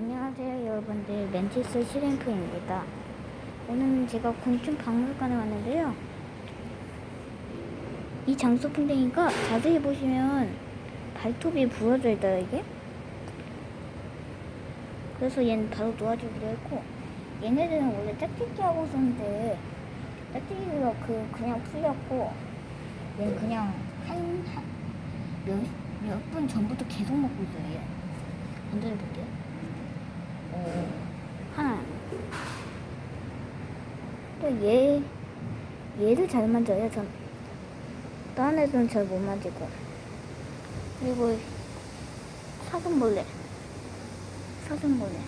안녕하세요 여러분들. 멘티스 시랭크입니다. 오늘은 제가 곤충 박물관에 왔는데요. 이 장수 풍뎅이가 자세히 보시면 발톱이 부러져 있다 이게. 그래서 얘는 바로 놓아주기로 했고 얘네들은 원래 짝짓기 하고 있었는데 짝짓기가 그 그냥 풀렸고 얘는 그냥 한몇몇 분 전부터 계속 먹고 있어요 얘. 어, 하나. 또 얘, 얘를 잘 만져요. 전 다른 애들은 잘 못 만지고. 그리고 사슴벌레. 사슴벌레.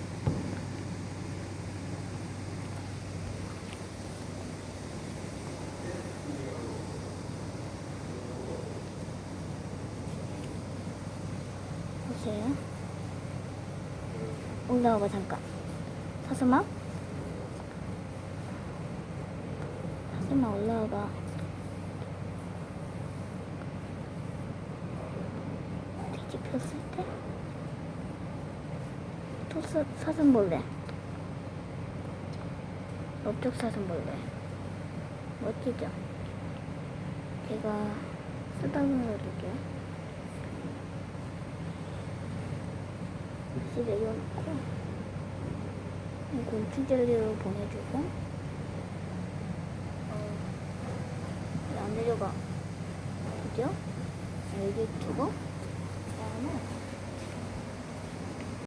보세요. 올라와봐 잠깐. 사슴아? 사슴아 올라와봐. 뒤집혔을 때? 토스 사슴벌레 넓적 사슴벌레 멋지죠? 제가 쓰다듬어 줄게요 다시 내려놓고 이 곤충 젤리로 보내주고 어, 안 내려가 그죠? 여기 두고 그다음에